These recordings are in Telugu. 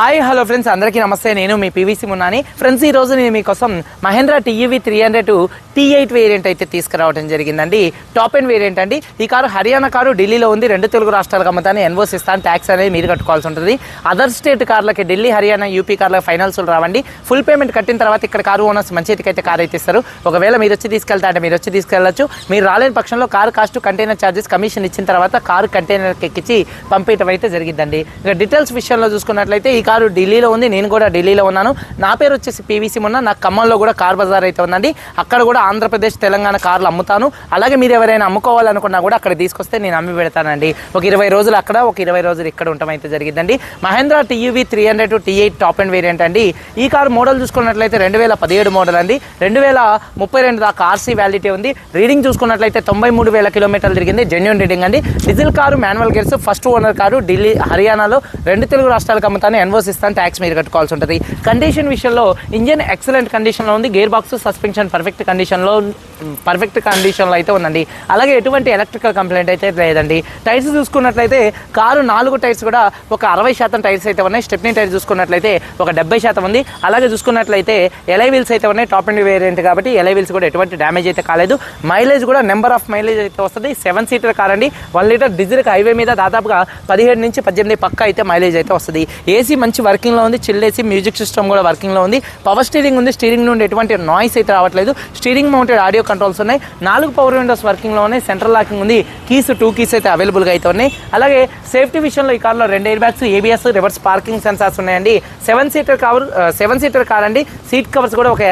హాయ్ హలో ఫ్రెండ్స్ అందరికీ నమస్తే. నేను మీ పీవీసీ మున్నాని ఫ్రెండ్స్ ఈ రోజు నేను మీకోసం Mahindra TUV three hundred T eight variant అయితే తీసుకురావడం జరిగిందండి. టాప్ ఎండ్ వేరియంట్ అండి. ఈ కారు హర్యానా కారు ఢిల్లీలో ఉంది. రెండు తెలుగు రాష్ట్రాలకు అమ్ముతాను ఎన్వోస్ ఇస్తాను ట్యాక్స్ అనేది మీరు కట్టుకోవాల్సి ఉంటుంది. అదర్ స్టేట్ కార్లకి ఢిల్లీ హర్యానా యూపీ కార్లకు ఫైనాన్సులు రావండి. ఫుల్ పేమెంట్ కట్టిన తర్వాత ఇక్కడ కారు ఓనర్స్ మంచి అయితే కార్ అయితే ఇస్తారు. ఒకవేళ మీరు వచ్చి తీసుకెళ్తా అంటే మీరు వచ్చి తీసుకెళ్ళచ్చు. మీరు రాలేని పక్షంలో car cost container charges commission ఇచ్చిన తర్వాత కారు కంటైనర్కి ఎక్కించి పంపించడం అయితే జరిగిందండి ఇక డీటెయిల్స్ విషయంలో చూసుకున్నట్లయితే ఈ కారు ఢిల్లీలో ఉంది. నేను కూడా ఢిల్లీలో ఉన్నాను. నా పేరు వచ్చేసి పీవీసీ మొన్న. నా ఖమ్మంలో కూడా కార్ బజార్ అయితే ఉందండి. అక్కడ కూడా ఆంధ్రప్రదేశ్ తెలంగాణ కార్లు అమ్ముతాను. అలాగే మీరు ఎవరైనా అమ్ముకోవాలనుకున్నా కూడా అక్కడ తీసుకొస్తే నేను అమ్మి పెడతానండి. ఒక ఇరవై రోజులు అక్కడ ఒక ఇరవై రోజులు ఇక్కడ ఉండటం అయితే జరిగిందండి. Mahindra TUV three hundred T eight top and variant అండి. ఈ కారు మోడల్ చూసుకున్నట్లయితే రెండు వేల పదిహేడు మోడల్ అండి. రెండు వేల ముప్పై రెండు దాకా ఆర్సీ వ్యాలిటీ ఉంది. రీడింగ్ చూసుకున్నట్లయితే తొంభై మూడు వేల కిలోమీటర్లు తిరిగింది. జెన్యున్ రీడింగ్ అండి. Diesel car manual gears first owner car Delhi హర్యానాలో రెండు తెలుగు రాష్ట్రాలకు అమ్ముతాను. ఎన్వోస్ ఇస్తాను ట్యాక్స్ మీరు కట్టుకోవాల్సి ఉంటుంది. కండిషన్ విషయంలో ఇంజన్ ఎక్సలెంట్ కండిషన్లో ఉంది. Gear box suspension perfect condition కండిషన్లో పర్ఫెక్ట్ కండిషన్లో అయితే ఉందండి. అలాగే ఎటువంటి ఎలక్ట్రికల్ కంప్లైంట్ అయితే లేదండి. టైర్స్ చూసుకున్నట్లయితే కారు నాలుగు టైర్స్ కూడా ఒక అరవై శాతం టైర్స్ అయితే ఉన్నాయి. స్టెప్నీ టైర్ చూసుకున్నట్లయితే ఒక డెబ్బై శాతం ఉంది. అలాగే చూసుకున్నట్లయితే ఎలై వీల్స్ అయితే ఉన్నాయి. టాప్ అండ్ వేరియంట్ కాబట్టి ఎలై వీల్స్ కూడా ఎటువంటి డ్యామేజ్ అయితే కాలేదు. మైలేజ్ కూడా నెంబర్ ఆఫ్ మైలేజ్ అయితే వస్తుంది. సెవెన్ సీటర్ కార్ అండి. వన్ లీటర్ డీజిల్కి హైవే మీద దాదాపుగా పదిహేడు నుంచి పద్దెనిమిది పక్క అయితే మైలేజ్ అయితే వస్తుంది. ఏసీ మంచి వర్కింగ్లో ఉంది. చిల్ ఏసీ మ్యూజిక్ సిస్టమ్ కూడా వర్కింగ్లో ఉంది. పవర్ స్టీరింగ్ ఉంది. స్టీరింగ్ నుండి ఎటువంటి నాయిస్ అయితే రావట్లేదు. స్టీరింగ్ మౌంటెడ్ ఆడియో కంట్రోల్స్ ఉన్నాయి. నాలుగు పవర్ విండోస్ వర్కింగ్లో ఉన్నాయి. సెంట్రల్ లాకింగ్ ఉంది. కీస్ టూ కీస్ అయితే అవైలబుల్గా అయితే ఉన్నాయి. అలాగే సేఫ్టీ విషయంలో ఈ కార్లో రెండు air bags ABS reverse parking sensors ఉన్నాయండి. Seven seater cover seven seater car అండి. సీట్ కవర్స్ కూడా ఒక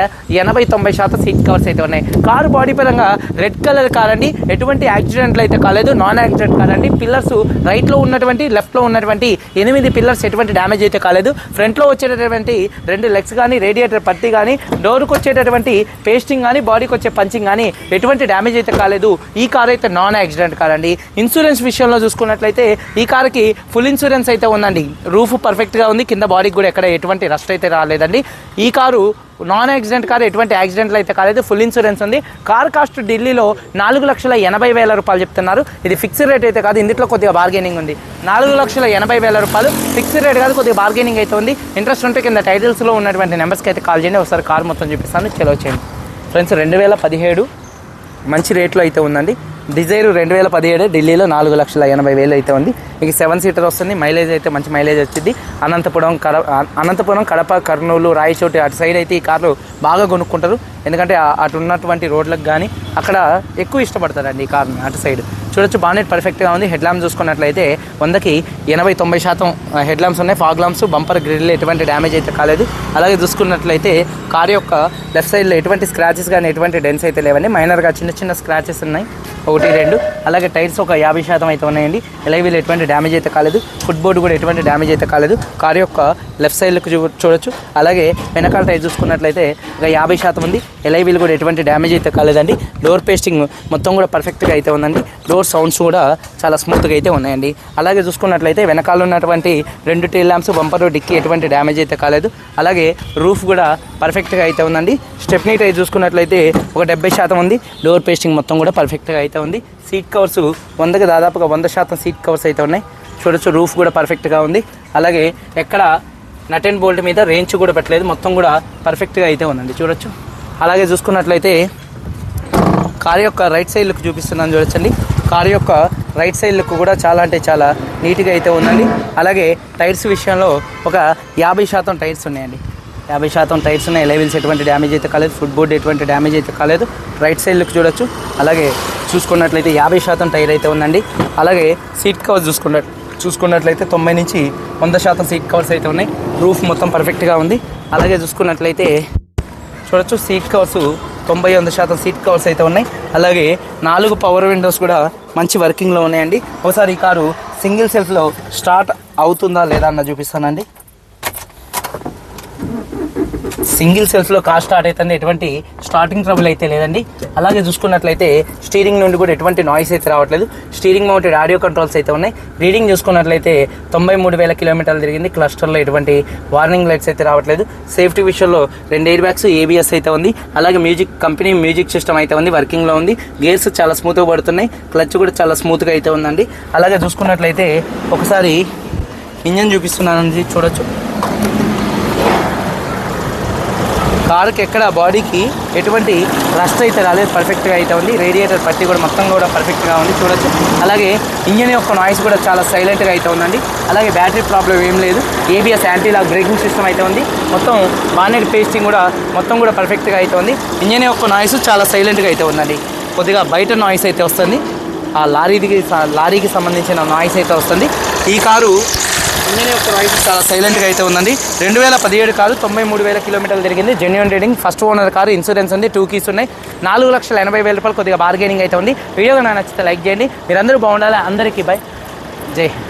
ఎనభై తొంభై శాతం సీట్ కవర్స్ అయితే ఉన్నాయి. కారు బాడీ పరంగా రెడ్ కలర్ కార్ అండి. ఎటువంటి యాక్సిడెంట్లు అయితే కాలేదు. నాన్ యాక్సిడెంట్ కార్ అండి. పిల్లర్స్ రైట్లో ఉన్నటువంటి లెఫ్ట్లో ఉన్నటువంటి ఎనిమిది పిల్లర్స్ ఎటువంటి డ్యామేజ్ అయితే కాలేదు. ఫ్రంట్లో వచ్చేటటువంటి రెండు లెగ్స్ కానీ రేడియేటర్ పత్తి కానీ డోర్కి వచ్చేటటువంటి పేస్టింగ్ కానీ బాడీకి వచ్చే పంచింగ్ కానీ ఎటువంటి డ్యామేజ్ అయితే కాలేదు. ఈ కార్ అయితే నాన్ యాక్సిడెంట్ కార్ అండి ఇన్సూరెన్స్ విషయంలో చూసుకున్నట్లయితే ఈ కార్కి ఫుల్ ఇన్సూరెన్స్ అయితే ఉందండి. రూఫ్ పర్ఫెక్ట్గా ఉంది. కింద బాడీకి కూడా ఎక్కడ ఎటువంటి రస్ట్ అయితే రాలేదండి. ఈ కారు నాన్ యాక్సిడెంట్ కార్ ఎటువంటి యాక్సిడెంట్లు అయితే కాలేదు. ఫుల్ ఇన్సూరెన్స్ ఉంది. కార్ కాస్ట్ ఢిల్లీలో నాలుగు లక్షల ఎనభై వేల రూపాయలు చెప్తున్నారు. ఇది ఫిక్స్డ్ రేట్ అయితే కాదు. ఇందులో కొద్దిగా బార్గెనింగ్ ఉంది. నాలుగు లక్షల ఎనభై వేల రూపాయలు ఫిక్స్డ్ రేట్ కాదు. కొద్దిగా బార్గెనింగ్ అయితే ఉంది. ఇంట్రెస్ట్ ఉంటే కింద టైటిల్స్లో ఉన్నటువంటి నెంబర్స్కి అయితే కాల్ చేయండి. ఒకసారి కార్ మొత్తం చూపిస్తాను. చెలో చేయండి. ఫ్రెండ్స్ రెండు వేల పదిహేడు మంచి రేట్లో అయితే ఉందండి. డిజైర్ రెండు వేల పదిహేడు ఢిల్లీలో నాలుగు లక్షల ఎనభై వేలు అయితే ఉంది. మీకు సెవెన్ సీటర్ వస్తుంది. మైలేజ్ అయితే మంచి మైలేజ్ వచ్చింది. అనంతపురం కడ అనంతపురం కడప కర్నూలు రాయచోటి అటు సైడ్ అయితే ఈ కార్లు బాగా కొనుక్కుంటారు. ఎందుకంటే అటు ఉన్నటువంటి రోడ్లకు కానీ అక్కడ ఎక్కువ ఇష్టపడతారండి ఈ కార్ని అటు సైడ్. చూడొచ్చు బానెట్ పర్ఫెక్ట్గా ఉంది. హెడ్ ల్యాంప్ చూసుకున్నట్లయితే వందకి ఎనభై తొంభై శాతం హెడ్ ల్యాంప్స్ ఉన్నాయి. ఫాగ్ ల్యాంప్స్ బంపర్ గ్రిల్ ఎటువంటి డ్యామేజ్ అయితే కాలేదు. అలాగే చూసుకున్నట్లయితే కార్ యొక్క లెఫ్ట్ సైడ్లో ఎటువంటి స్క్రాచెస్ కానీ ఎటువంటి డెన్స్ అయితే లేవండి. మైనర్గా చిన్న చిన్న స్క్రాచెస్ ఉన్నాయి. ఒకటి రెండు. అలాగే టైర్స్ ఒక యాభై శాతం అయితే ఉన్నాయండి. ఎలైవీలు ఎటువంటి డ్యామేజ్ అయితే కాలేదు. ఫుట్ బోర్డు కూడా ఎటువంటి డ్యామేజ్ అయితే కాలేదు. కార్ యొక్క లెఫ్ట్ సైడ్లకు చూ చూడొచ్చు. అలాగే వెనకాల టైర్ చూసుకున్నట్లయితే ఒక యాభై శాతం ఉంది. ఎలైవీలు కూడా ఎటువంటి డ్యామేజ్ అయితే కాలేదండి. డోర్ పేస్టింగ్ మొత్తం కూడా పర్ఫెక్ట్గా అయితే ఉందండి. డోర్ సౌండ్స్ కూడా చాలా స్మూత్గా అయితే ఉన్నాయండి. అలాగే చూసుకున్నట్లయితే వెనకాల ఉన్నటువంటి రెండు టైల్ ల్యాంప్స్ బంపర్ డిక్కి ఎటువంటి డ్యామేజ్ అయితే కాలేదు. అలాగే రూఫ్ కూడా పర్ఫెక్ట్గా అయితే ఉందండి. స్టెప్ నీట్ అయితే చూసుకున్నట్లయితే ఒక డెబ్బై శాతం ఉంది. డోర్ పేస్టింగ్ మొత్తం కూడా పర్ఫెక్ట్గా అయితే ఉంది. సీట్ కవర్స్ వందకి దాదాపుగా వంద శాతం సీట్ కవర్స్ అయితే ఉన్నాయి. చూడొచ్చు రూఫ్ కూడా పర్ఫెక్ట్గా ఉంది. అలాగే ఎక్కడ నట్ అండ్ బోల్ట్ మీద రేంజ్ కూడా పెట్టలేదు. మొత్తం కూడా పర్ఫెక్ట్గా అయితే ఉందండి. చూడొచ్చు. అలాగే చూసుకున్నట్లయితే కారు యొక్క రైట్ సైడ్ లుక్ చూపిస్తున్నాను. చూడొచ్చండి. కార్ యొక్క రైట్ సైడ్ లుక్ కూడా చాలా అంటే చాలా నీట్గా అయితే ఉందండి. అలాగే టైర్స్ విషయంలో ఒక యాభై శాతం టైర్స్ ఉన్నాయండి. యాభై శాతం టైర్స్ ఉన్నాయి. లెవెల్స్ ఎటువంటి డ్యామేజ్ అయితే కాలేదు. ఫుట్ బోర్డ్ ఎటువంటి డ్యామేజ్ అయితే కాలేదు. రైట్ సైడ్ లుక్ చూడొచ్చు. అలాగే చూసుకున్నట్లయితే యాభై శాతం టైర్ అయితే ఉందండి. అలాగే సీట్ కవర్స్ చూసుకున్నట్టు చూసుకున్నట్లయితే తొంభై నుంచి వంద శాతం సీట్ కవర్స్ అయితే ఉన్నాయి. రూఫ్ మొత్తం పర్ఫెక్ట్గా ఉంది. అలాగే చూసుకున్నట్లయితే చూడొచ్చు సీట్ కవర్స్ తొంభై వంద శాతం సీట్ కవర్స్ అయితే ఉన్నాయి. అలాగే నాలుగు పవర్ విండోస్ కూడా మంచి వర్కింగ్లో ఉన్నాయండి. ఒకసారి ఈ కారు సింగిల్ సెల్ఫ్లో స్టార్ట్ అవుతుందా లేదా అన్న చూపిస్తానండి. సింగిల్ సెల్స్లో కార్ స్టార్ట్ అవుతుంది ఎటువంటి స్టార్టింగ్ ట్రబుల్ అయితే లేదండి. అలాగే చూసుకున్నట్లయితే స్టీరింగ్ నుండి కూడా ఎటువంటి నాయిస్ అయితే రావట్లేదు. స్టీరింగ్ మౌంటెడ్ ఆడియో కంట్రోల్స్ అయితే ఉన్నాయి. రీడింగ్ చూసుకున్నట్లయితే తొంభై మూడు వేల కిలోమీటర్లు తిరిగింది. క్లస్టర్లో ఎటువంటి వార్నింగ్ లైట్స్ అయితే రావట్లేదు. సేఫ్టీ విషయంలో రెండు ఎయిర్ బ్యాగ్స్ ఏబిఎస్ అయితే ఉంది. అలాగే మ్యూజిక్ కంపెనీ మ్యూజిక్ సిస్టమ్ అయితే ఉంది. వర్కింగ్లో ఉంది. గేర్స్ చాలా స్మూత్గా పడుతున్నాయి. క్లచ్ కూడా చాలా స్మూత్గా అయితే ఉందండి. అలాగే చూసుకున్నట్లయితే ఒకసారి ఇంజన్ చూపిస్తున్నానండి. చూడొచ్చు. కారుకి ఎక్కడ బాడీకి ఎటువంటి రస్ట్ అయితే రాలేదు పర్ఫెక్ట్గా అయితే ఉంది. రేడియేటర్ పట్టి కూడా మొత్తం కూడా పర్ఫెక్ట్గా ఉంది చూడొచ్చు. అలాగే ఇంజన్ యొక్క నాయిస్ కూడా చాలా సైలెంట్గా అయితే ఉందండి. అలాగే బ్యాటరీ ప్రాబ్లం ఏం లేదు. ABS anti lock braking system అయితే ఉంది. మొత్తం బానెట్ పేస్టింగ్ కూడా మొత్తం కూడా పర్ఫెక్ట్గా అయితే ఉంది. ఇంజన్ యొక్క నాయిస్ చాలా సైలెంట్గా అయితే ఉందండి. కొద్దిగా బయట నాయిస్ అయితే వస్తుంది. ఆ లారీకి లారీకి సంబంధించిన నాయిస్ అయితే వస్తుంది. ఈ కారు ఇంజన్ యొక్క వాయిస్ చాలా సైలెంట్గా అయితే ఉందండి. రెండు వేల పదిహేడు కారు తొంభై మూడు వేల కిలోమీటర్లు తిరిగింది. Genuine reading first owner car insurance ఉంది టూ కీస్ ఉన్నాయి. నాలుగు లక్షల ఎనభై వేల రూపాయలు కొద్దిగా బార్గెనింగ్ అయితే ఉంది. వీడియో నాకు నచ్చితే లైక్ చేయండి. మీరందరూ బాగుండాలి. అందరికీ బై జై హింద్.